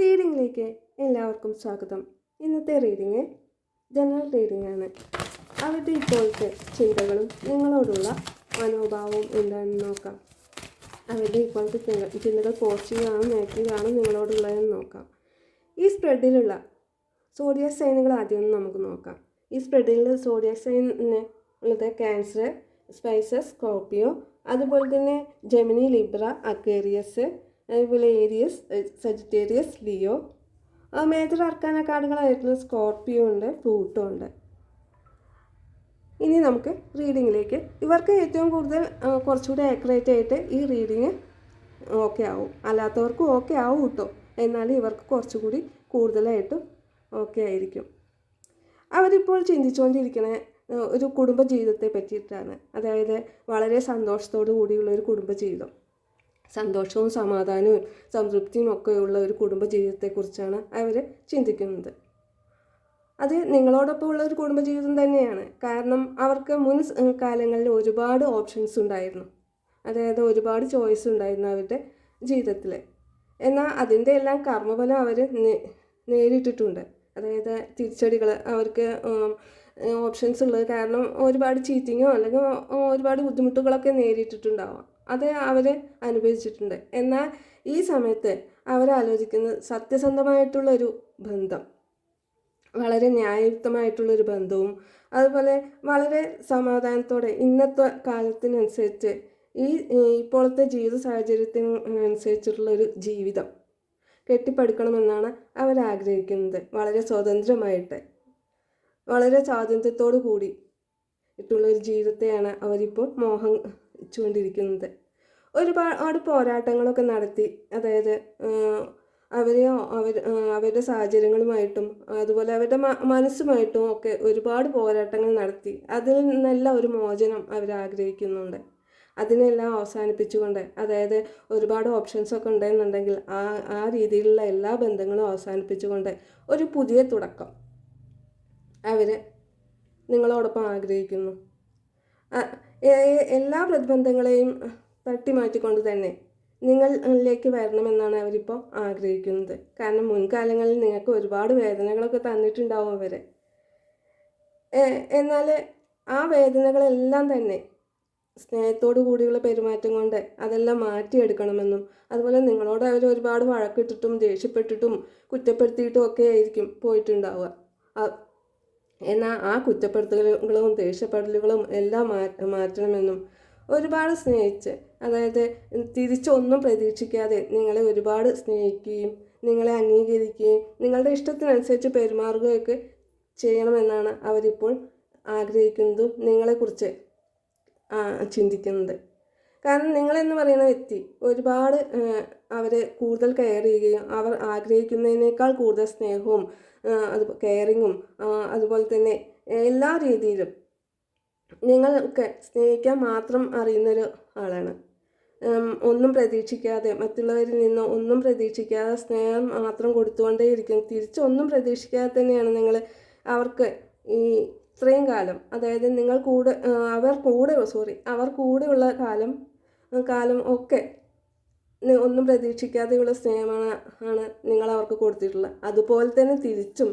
റീഡിങ്ങിലേക്ക് എല്ലാവർക്കും സ്വാഗതം. ഇന്നത്തെ റീഡിങ് ജനറൽ റീഡിംഗ് ആണ്. അവരുടെ ഇപ്പോഴത്തെ ചിന്തകളും നിങ്ങളോടുള്ള മനോഭാവവും എന്താണെന്ന് നോക്കാം. അവരുടെ ഇപ്പോഴത്തെ ചിന്ത- ചിന്തകൾ പോസിറ്റീവ് ആണോ നെഗറ്റീവ് ആണോ നിങ്ങളോടുള്ളതെന്ന് നോക്കാം. ഈ സ്പ്രെഡിലുള്ള സോഡിയ സൈനുകൾ ആദ്യം നമുക്ക് നോക്കാം. ഈ സ്പ്രെഡിൽ സോഡിയ സൈന് ഉള്ളത് ക്യാൻസർ സ്പൈസസ് സ്കോർപ്പിയോ അതുപോലെ തന്നെ ജെമിനി ലിബ്ര അക്വേറിയസ് അതുപോലെ Aries Sagittarius Leo major arcana കാർഡുകളായിരുന്നു Scorpio ഉണ്ട് ഫ്ലൂട്ടോ ഉണ്ട്. ഇനി നമുക്ക് റീഡിങ്ങിലേക്ക് ഇവർക്ക് ഏറ്റവും കൂടുതൽ കുറച്ചുകൂടി ആക്യുറേറ്റ് ആയിട്ട് ഈ റീഡിങ് ഓക്കെ ആവും. അല്ലാത്തവർക്കും ഓക്കെ ആവും കേട്ടോ എന്നാലും ഇവർക്ക് കുറച്ചുകൂടി കൂടുതലായിട്ടും ഓക്കെ ആയിരിക്കും. അവരിപ്പോൾ ചിന്തിച്ചുകൊണ്ടിരിക്കുന്ന ഒരു കുടുംബ ജീവിതത്തെ പറ്റിയിട്ടാണ്. അതായത് വളരെ സന്തോഷത്തോടു കൂടിയുള്ള ഒരു കുടുംബ ജീവിതം സന്തോഷവും സമാധാനവും സംതൃപ്തിയും ഒക്കെ ഉള്ള ഒരു കുടുംബ ജീവിതത്തെക്കുറിച്ചാണ് അവർ ചിന്തിക്കുന്നത്. അത് നിങ്ങളോടൊപ്പം ഉള്ള ഒരു കുടുംബജീവിതം തന്നെയാണ്. കാരണം അവർക്ക് മുൻ കാലങ്ങളിൽ ഒരുപാട് ഓപ്ഷൻസ് ഉണ്ടായിരുന്നു. അതായത് ഒരുപാട് ചോയ്സ് ഉണ്ടായിരുന്നു അവരുടെ ജീവിതത്തിൽ എന്നാൽ അതിന്റെ എല്ലാം കർമ്മഫലം അവർ നേരിട്ടിട്ടുണ്ട്. അതായത് തിരിച്ചടികൾ അവർക്ക് ഓപ്ഷൻസ് ഉള്ളത് കാരണം ഒരുപാട് ചീറ്റിങ്ങോ അല്ലെങ്കിൽ ഒരുപാട് ബുദ്ധിമുട്ടുകളൊക്കെ നേരിട്ടിട്ടുണ്ടാവാം. അത് അവർ അനുഭവിച്ചിട്ടുണ്ട്. എന്നാൽ ഈ സമയത്ത് അവരാലോചിക്കുന്നത് സത്യസന്ധമായിട്ടുള്ളൊരു ബന്ധം വളരെ ന്യായയുക്തമായിട്ടുള്ളൊരു ബന്ധവും അതുപോലെ വളരെ സമാധാനത്തോടെ ഇന്നത്തെ കാലത്തിനനുസരിച്ച് ഈ ഇപ്പോഴത്തെ ജീവിത സാഹചര്യത്തിന് അനുസരിച്ചിട്ടുള്ളൊരു ജീവിതം കെട്ടിപ്പടുക്കണമെന്നാണ് അവരാഗ്രഹിക്കുന്നത് വളരെ സ്വതന്ത്രമായിട്ട് വളരെ സ്വാതന്ത്ര്യത്തോടു കൂടി ഇട്ടുള്ളൊരു ജീവിതത്തെയാണ് അവരിപ്പോൾ മോഹം വെച്ചുകൊണ്ടിരിക്കുന്നത്. ഒരുപാട് പോരാട്ടങ്ങളൊക്കെ നടത്തി അതായത് അവരെ അവർ അവരുടെ സാഹചര്യങ്ങളുമായിട്ടും അതുപോലെ അവരുടെ മനസ്സുമായിട്ടും ഒക്കെ ഒരുപാട് പോരാട്ടങ്ങൾ നടത്തി. അതിൽ നിന്നെല്ലാം ഒരു മോചനം അവർ ആഗ്രഹിക്കുന്നുണ്ട്. അതിനെല്ലാം അവസാനിപ്പിച്ചുകൊണ്ട് അതായത് ഒരുപാട് ഓപ്ഷൻസ് ഒക്കെ ഉണ്ടെന്നുണ്ടെങ്കിൽ ആ ആ രീതിയിലുള്ള എല്ലാ ബന്ധങ്ങളും അവസാനിപ്പിച്ചുകൊണ്ട് ഒരു പുതിയ തുടക്കം അവർ നിങ്ങളോടൊപ്പം ആഗ്രഹിക്കുന്നു. എല്ലാ പ്രതിബന്ധങ്ങളെയും തട്ടി മാറ്റിക്കൊണ്ട് തന്നെ നിങ്ങളിലേക്ക് വരണമെന്നാണ് അവരിപ്പോൾ ആഗ്രഹിക്കുന്നത്. കാരണം മുൻകാലങ്ങളിൽ നിങ്ങൾക്ക് ഒരുപാട് വേദനകളൊക്കെ തന്നിട്ടുണ്ടാവും അവർ എന്നാൽ ആ വേദനകളെല്ലാം തന്നെ സ്നേഹത്തോടു കൂടിയുള്ള പെരുമാറ്റം കൊണ്ട് അതെല്ലാം മാറ്റിയെടുക്കണമെന്നും അതുപോലെ നിങ്ങളോട് അവർ ഒരുപാട് വഴക്കിട്ടിട്ടും ദേഷ്യപ്പെട്ടിട്ടും കുറ്റപ്പെടുത്തിയിട്ടും ഒക്കെ ആയിരിക്കും പോയിട്ടുണ്ടാവുക. എന്നാൽ ആ കുറ്റപ്പെടുത്തലുകളും ദേഷ്യപ്പെടലുകളും എല്ലാം മാറ്റണമെന്നും ഒരുപാട് സ്നേഹിച്ച് അതായത് തിരിച്ചൊന്നും പ്രതീക്ഷിക്കാതെ നിങ്ങളെ ഒരുപാട് സ്നേഹിക്കുകയും നിങ്ങളെ അംഗീകരിക്കുകയും നിങ്ങളുടെ ഇഷ്ടത്തിനനുസരിച്ച് പെരുമാറുകയൊക്കെ ചെയ്യണമെന്നാണ് അവരിപ്പോൾ ആഗ്രഹിക്കുന്നതും നിങ്ങളെക്കുറിച്ച് ചിന്തിക്കുന്നത്. കാരണം നിങ്ങളെന്ന് പറയുന്ന വ്യക്തി ഒരുപാട് അവരെ കൂടുതൽ കെയർ ചെയ്യുകയും അവർ ആഗ്രഹിക്കുന്നതിനേക്കാൾ കൂടുതൽ സ്നേഹവും അത് കെയറിങ്ങും അതുപോലെ തന്നെ എല്ലാ രീതിയിലും നിങ്ങൾക്ക് സ്നേഹിക്കാൻ മാത്രം അറിയുന്നൊരു ആളാണ്. ഒന്നും പ്രതീക്ഷിക്കാതെ മറ്റുള്ളവരിൽ നിന്ന് ഒന്നും പ്രതീക്ഷിക്കാതെ സ്നേഹം മാത്രം കൊടുത്തുകൊണ്ടേയിരിക്കും. തിരിച്ചൊന്നും പ്രതീക്ഷിക്കാതെ തന്നെയാണ് നിങ്ങൾ അവർക്ക് ഈ ഇത്രയും കാലം അതായത് നിങ്ങൾ കൂടെ അവർ കൂടെ സോറി അവർ കൂടെയുള്ള കാലം കാലം ഒക്കെ ഒന്നും പ്രതീക്ഷിക്കാതെയുള്ള സ്നേഹമാണ് ആണ് നിങ്ങൾ അവർക്ക് കൊടുത്തിട്ടുള്ളത്. അതുപോലെ തന്നെ തിരിച്ചും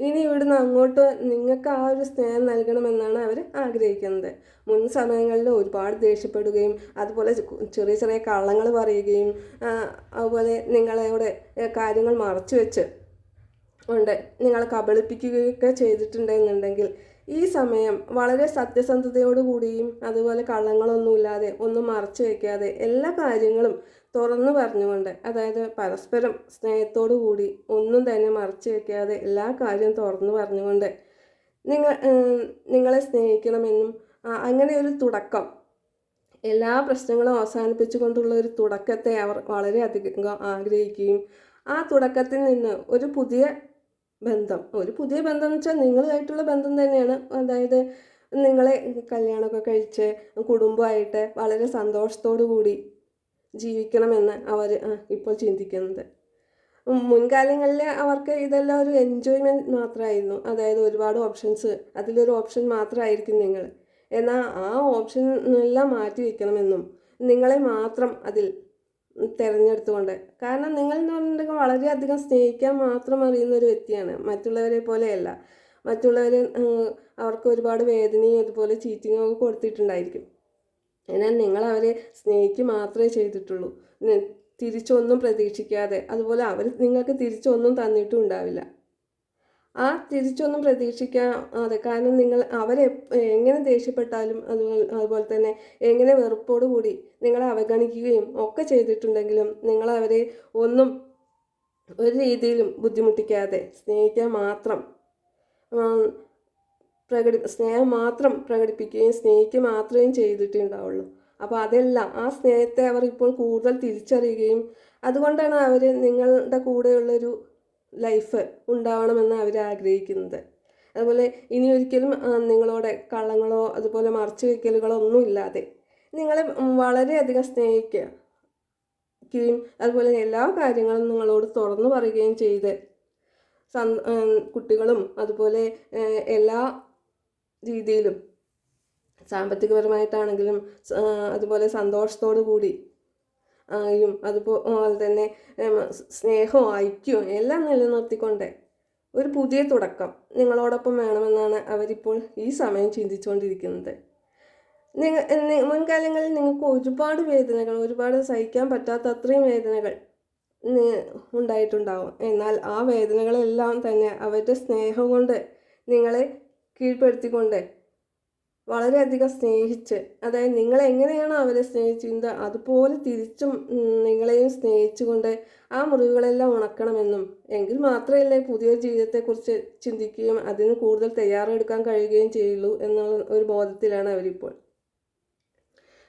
ഇനി ഇവിടുന്ന് അങ്ങോട്ട് നിങ്ങൾക്ക് ആ ഒരു സ്നേഹം നൽകണമെന്നാണ് അവർ ആഗ്രഹിക്കുന്നത്. മുൻ സമയങ്ങളിൽ ഒരുപാട് ദേഷ്യപ്പെടുകയും അതുപോലെ ചെറിയ ചെറിയ കള്ളങ്ങൾ പറയുകയും അതുപോലെ നിങ്ങളെവിടെ കാര്യങ്ങൾ മറച്ചു വെച്ച് ഉണ്ട് നിങ്ങളെ കബളിപ്പിക്കുകയൊക്കെ ചെയ്തിട്ടുണ്ടെന്നുണ്ടെങ്കിൽ ഈ സമയം വളരെ സത്യസന്ധതയോടുകൂടിയും അതുപോലെ കള്ളങ്ങളൊന്നുമില്ലാതെ ഒന്നും മറച്ചു വയ്ക്കാതെ എല്ലാ കാര്യങ്ങളും തുറന്നു പറഞ്ഞുകൊണ്ട് അതായത് പരസ്പരം സ്നേഹത്തോടു കൂടി ഒന്നും തന്നെ മറച്ചു വയ്ക്കാതെ എല്ലാ കാര്യവും തുറന്നു പറഞ്ഞുകൊണ്ട് നിങ്ങൾ നിങ്ങളെ സ്നേഹിക്കണമെന്നും അങ്ങനെ ഒരു തുടക്കം എല്ലാ പ്രശ്നങ്ങളും അവസാനിപ്പിച്ചുകൊണ്ടുള്ള ഒരു തുടക്കത്തെ അവർ വളരെയധികം ആഗ്രഹിക്കുകയും ആ തുടക്കത്തിൽ നിന്ന് ഒരു പുതിയ ബന്ധം. ഒരു പുതിയ ബന്ധം എന്ന് വെച്ചാൽ നിങ്ങളുമായിട്ടുള്ള ബന്ധം തന്നെയാണ്. അതായത് നിങ്ങളെ കല്യാണമൊക്കെ കഴിച്ച് കുടുംബമായിട്ട് വളരെ സന്തോഷത്തോടു കൂടി ജീവിക്കണമെന്ന് അവർ ഇപ്പോൾ ചിന്തിക്കുന്നത്. മുൻകാലങ്ങളിൽ അവർക്ക് ഇതെല്ലാം ഒരു എൻജോയ്മെന്റ് മാത്രമായിരുന്നു. അതായത് ഒരുപാട് ഓപ്ഷൻസ് അതിലൊരു ഓപ്ഷൻ മാത്രമായിരിക്കും നിങ്ങൾ. എന്നാൽ ആ ഓപ്ഷൻ എല്ലാം മാറ്റി വയ്ക്കണമെന്നും നിങ്ങളെ മാത്രം അതിൽ തിരഞ്ഞെടുത്തുകൊണ്ട്. കാരണം നിങ്ങൾ എന്ന് പറഞ്ഞിട്ടുണ്ടെങ്കിൽ വളരെയധികം സ്നേഹിക്കാൻ മാത്രം അറിയുന്ന ഒരു വ്യക്തിയാണ്. മറ്റുള്ളവരെ പോലെയല്ല. മറ്റുള്ളവർ അവർക്ക് ഒരുപാട് വേദനയും അതുപോലെ ചീറ്റിങ്ങും ഒക്കെ കൊടുത്തിട്ടുണ്ടായിരിക്കും. എന്നാൽ നിങ്ങൾ അവരെ സ്നേഹിക്കുക മാത്രമേ ചെയ്തിട്ടുള്ളൂ. തിരിച്ചൊന്നും പ്രതീക്ഷിക്കാതെ. അതുപോലെ അവർ നിങ്ങൾക്ക് തിരിച്ചൊന്നും തന്നിട്ടും ഉണ്ടാവില്ല. ആ തിരിച്ചൊന്നും പ്രതീക്ഷിക്കാതെ കാരണം നിങ്ങൾ അവരെ എങ്ങനെ ദേഷ്യപ്പെട്ടാലും അത് അതുപോലെ തന്നെ എങ്ങനെ വെറുപ്പോടു കൂടി നിങ്ങളെ അവഗണിക്കുകയും ഒക്കെ ചെയ്തിട്ടുണ്ടെങ്കിലും നിങ്ങളവരെ ഒന്നും ഒരു രീതിയിലും ബുദ്ധിമുട്ടിക്കാതെ സ്നേഹിക്കാൻ മാത്രം പ്രകടി സ്നേഹം മാത്രം പ്രകടിപ്പിക്കുകയും സ്നേഹിക്കുക മാത്രമേ ചെയ്തിട്ടുണ്ടാവുള്ളൂ. അപ്പോൾ അതെല്ലാം ആ സ്നേഹത്തെ അവർ ഇപ്പോൾ കൂടുതൽ തിരിച്ചറിയുകയും അതുകൊണ്ടാണ് അവർ നിങ്ങളുടെ കൂടെയുള്ളൊരു ലൈഫ് ഉണ്ടാവണമെന്ന് അവർ ആഗ്രഹിക്കുന്നത് അതുപോലെ ഇനി ഒരിക്കലും നിങ്ങളോട് കള്ളങ്ങളോ അതുപോലെ മറച്ചു വയ്ക്കലുകളോ ഒന്നും ഇല്ലാതെ നിങ്ങളെ വളരെയധികം സ്നേഹിക്കുക യും അതുപോലെ എല്ലാ കാര്യങ്ങളും നിങ്ങളോട് തുറന്നു പറയുകയും ചെയ്ത് കുട്ടികളും അതുപോലെ എല്ലാ രീതിയിലും സാമ്പത്തികപരമായിട്ടാണെങ്കിലും അതുപോലെ സന്തോഷത്തോടു കൂടി ആയും അതുപോലെ തന്നെ സ്നേഹവും ഐക്യവും എല്ലാം നിലനിർത്തിക്കൊണ്ട് ഒരു പുതിയ തുടക്കം നിങ്ങളോടൊപ്പം വേണമെന്നാണ് അവരിപ്പോൾ ഈ സമയം ചിന്തിച്ചുകൊണ്ടിരിക്കുന്നത്. നിങ്ങൾ മുൻകാലങ്ങളിൽ നിങ്ങൾക്ക് ഒരുപാട് വേദനകൾ ഒരുപാട് സഹിക്കാൻ പറ്റാത്ത അത്രയും വേദനകൾ ഉണ്ടായിട്ടുണ്ടാവും. എന്നാൽ ആ വേദനകളെല്ലാം തന്നെ അവരുടെ സ്നേഹം കൊണ്ട് നിങ്ങളെ കീഴ്പ്പെടുത്തിക്കൊണ്ട് വളരെയധികം സ്നേഹിച്ച് അതായത് നിങ്ങൾ എങ്ങനെയാണോ അവരെ സ്നേഹിച്ചിരുന്നത് അതുപോലെ തിരിച്ചും നിങ്ങളെയും സ്നേഹിച്ചുകൊണ്ട് ആ മുറിവുകളെല്ലാം ഉണക്കണമെന്നും എങ്കിൽ മാത്രമല്ലേ പുതിയ ജീവിതത്തെക്കുറിച്ച് ചിന്തിക്കുകയും അതിന് കൂടുതൽ തയ്യാറെടുക്കാൻ കഴിയുകയും ചെയ്യുള്ളൂ എന്നുള്ള ഒരു ബോധത്തിലാണ് അവരിപ്പോൾ.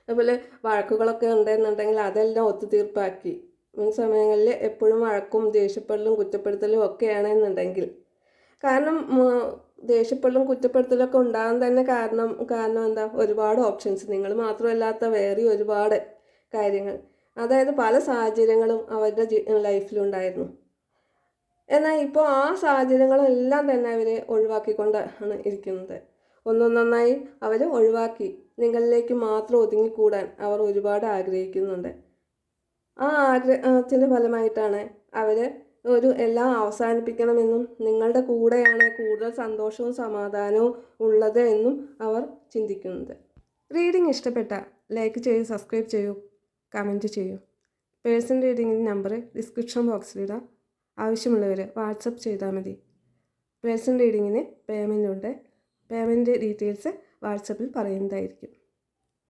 അതുപോലെ വഴക്കുകളൊക്കെ ഉണ്ടെന്നുണ്ടെങ്കിൽ അതെല്ലാം ഒത്തുതീർപ്പാക്കി. മുൻ സമയങ്ങളിൽ എപ്പോഴും വഴക്കും ദേഷ്യപ്പെടലും കുറ്റപ്പെടുത്തലും ഒക്കെയാണെന്നുണ്ടെങ്കിൽ കാരണം ദേഷ്യപ്പെടലും കുറ്റപ്പെടുത്തലൊക്കെ ഉണ്ടാകാൻ തന്നെ കാരണം കാരണം എന്താ? ഒരുപാട് ഓപ്ഷൻസ് നിങ്ങൾ മാത്രമല്ലാത്ത വേറെ ഒരുപാട് കാര്യങ്ങൾ. അതായത് പല സാഹചര്യങ്ങളും അവരുടെ ലൈഫിലുണ്ടായിരുന്നു എന്നാൽ ഇപ്പോൾ ആ സാഹചര്യങ്ങളെല്ലാം തന്നെ അവർ ഒഴിവാക്കിക്കൊണ്ടാണ് ഇരിക്കുന്നത്. ഒന്നൊന്നൊന്നായി അവർ ഒഴിവാക്കി നിങ്ങളിലേക്ക് മാത്രം ഒതുങ്ങിക്കൂടാൻ അവർ ഒരുപാട് ആഗ്രഹിക്കുന്നുണ്ട്. ആ ആഗ്രഹത്തിന്റെ ഫലമായിട്ടാണ് അവർ ഒരു എല്ലാം അവസാനിപ്പിക്കണമെന്നും നിങ്ങളുടെ കൂടെയാണ് കൂടുതൽ സന്തോഷവും സമാധാനവും ഉള്ളത് എന്നും അവർ ചിന്തിക്കുന്നത്. റീഡിംഗ് ഇഷ്ടപ്പെട്ട ലൈക്ക് ചെയ്യൂ സബ്സ്ക്രൈബ് ചെയ്യൂ കമന്റ് ചെയ്യൂ. പേഴ്സൺ റീഡിങ്ങിന്റെ നമ്പർ ഡിസ്ക്രിപ്ഷൻ ബോക്സിലിടാം ആവശ്യമുള്ളവർ വാട്സപ്പ് ചെയ്താൽ മതി. പേഴ്സൺ റീഡിങ്ങിന് പേയ്മെന്റ് ഉണ്ട്. പേയ്മെന്റ് ഡീറ്റെയിൽസ് വാട്സപ്പിൽ പറയുന്നതായിരിക്കും.